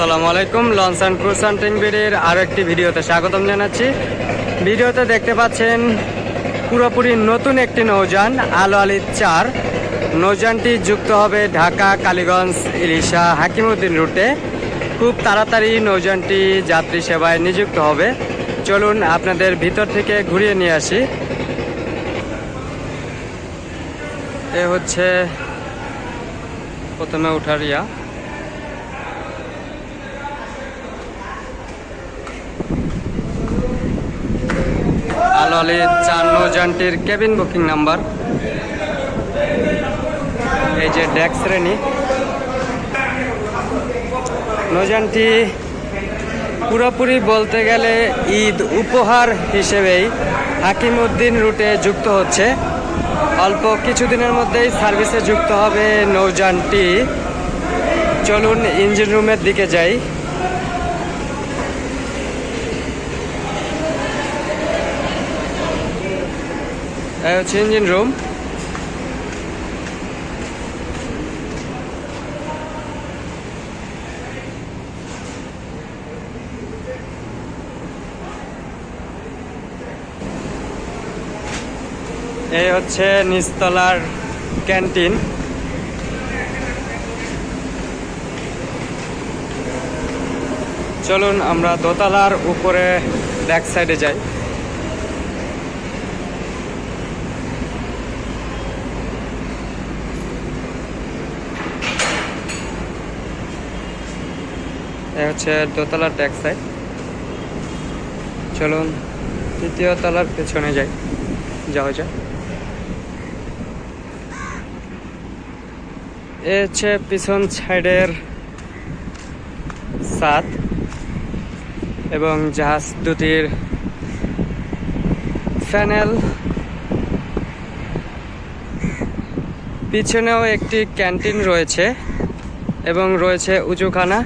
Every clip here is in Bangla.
আসসালামু আলাইকুম, লঞ্চ অ্যান্ড ক্রুজ হান্টিং বিডির আরও একটি ভিডিওতে স্বাগতম জানাচ্ছি। ভিডিওতে দেখতে পাচ্ছেন পুরোপুরি নতুন একটি নৌযান, আলো আলি চার। নৌযানটি যুক্ত হবে ঢাকা, কালীগঞ্জ, ইলিশা, হাকিমউদ্দিন রুটে। খুব তাড়াতাড়ি নৌযানটি যাত্রী সেবায় নিযুক্ত হবে। চলুন আপনাদের ভিতর থেকে ঘুরিয়ে নিয়ে আসি। এ হচ্ছে প্রথমে ওঠার ইয়া। আলো আলী চার কেবিন বুকিং নাম্বার। এই যে ডেক শ্রেণি। নৌযানটি পুরোপুরি বলতে গেলে ঈদ উপহার হিসেবেই হাকিমউদ্দিন রুটে যুক্ত হচ্ছে। অল্প কিছুদিনের মধ্যেই সার্ভিসে যুক্ত হবে নৌযানটি চলুন ইঞ্জিন রুমের দিকে যাই। এই হচ্ছে ইঞ্জিন রুম এই হচ্ছে নিচতলার ক্যান্টিন। চলুন আমরা দোতলার উপরে ব্যাক সাইডে যাই। এ হচ্ছে দোতলার ব্যাক সাইড চলুন তৃতীয় তলার পেছনে যাই। যাওয়া যায় এ হচ্ছে পিছন সাইডের সাত এবং জাহাজ দুটির ফ্যানেল পিছনেও একটি ক্যান্টিন রয়েছে এবং রয়েছে উঁচুখানা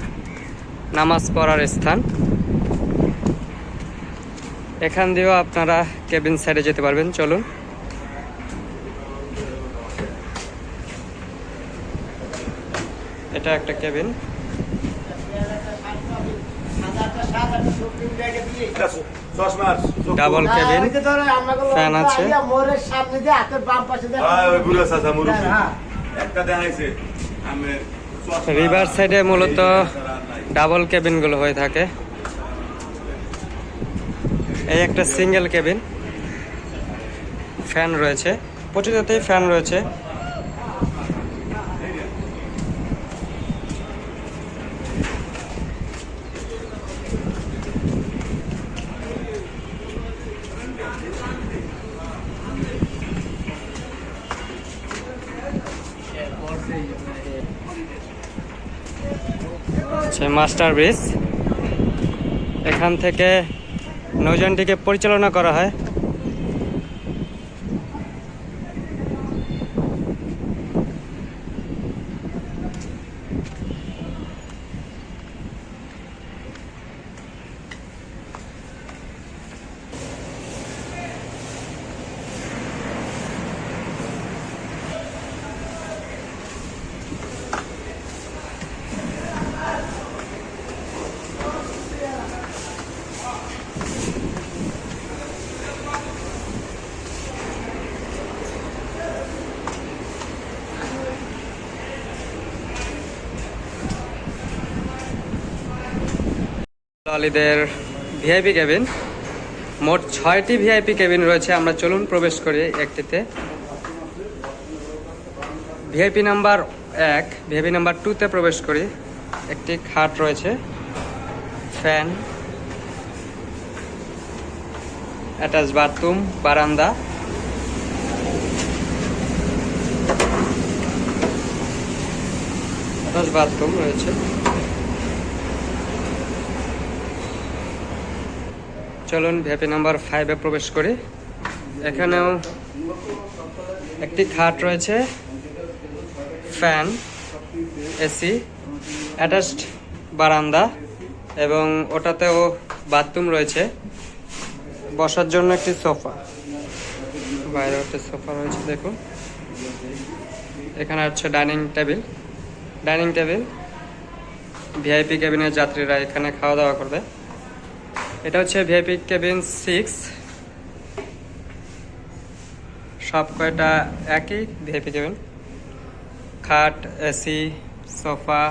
নামাজ পড়ার স্থান। এখান দিয়েও আপনারা কেবিন সাইডে যেতে পারবেন চলুন। এটা একটা কেবিন। Double cabin. ফ্যান আছে। রিভার সাইডে মূলত ডাবল কেবিনগুলো হয়ে থাকে। এই একটা সিঙ্গেল কেবিন ফ্যান রয়েছে। প্রতিটাতেই ফ্যান রয়েছে। হচ্ছে মাস্টার ব্রিজ। এখান থেকে নৌজানটিকে পরিচালনা করা হয়। আলীদের ভিআইপি কেবিন মোট ছয়টি ভিআইপি কেবিন রয়েছে। আমরা চলুন প্রবেশ করি একটিতে। ভিআইপি নাম্বার এক ভিআইপি নাম্বার টুতে প্রবেশ করি। একটি খাট রয়েছে। ফ্যান। অ্যাটাচ বাথরুম, বারান্দা। অ্যাটাচ বাথরুম রয়েছে। চলুন ভ্যাপি নাম্বার ফাইভে প্রবেশ করি। এখানেও একটি খাট রয়েছে, ফ্যান, এসি, অ্যাটাচড বারান্দা এবং ওটাতেও বাথরুম রয়েছে। বসার জন্য একটি সোফা। বাইরে একটা সোফা রয়েছে, দেখুন। এখানে হচ্ছে dining table. Dining table, VIP কেবিনের যাত্রীরা এখানে খাওয়া দাওয়া করবে। এটা হচ্ছে ভিআইপি কেবিন সিক্স। সব কয়টা একই ভিআইপি কেবিন? খাট এসি সোফা।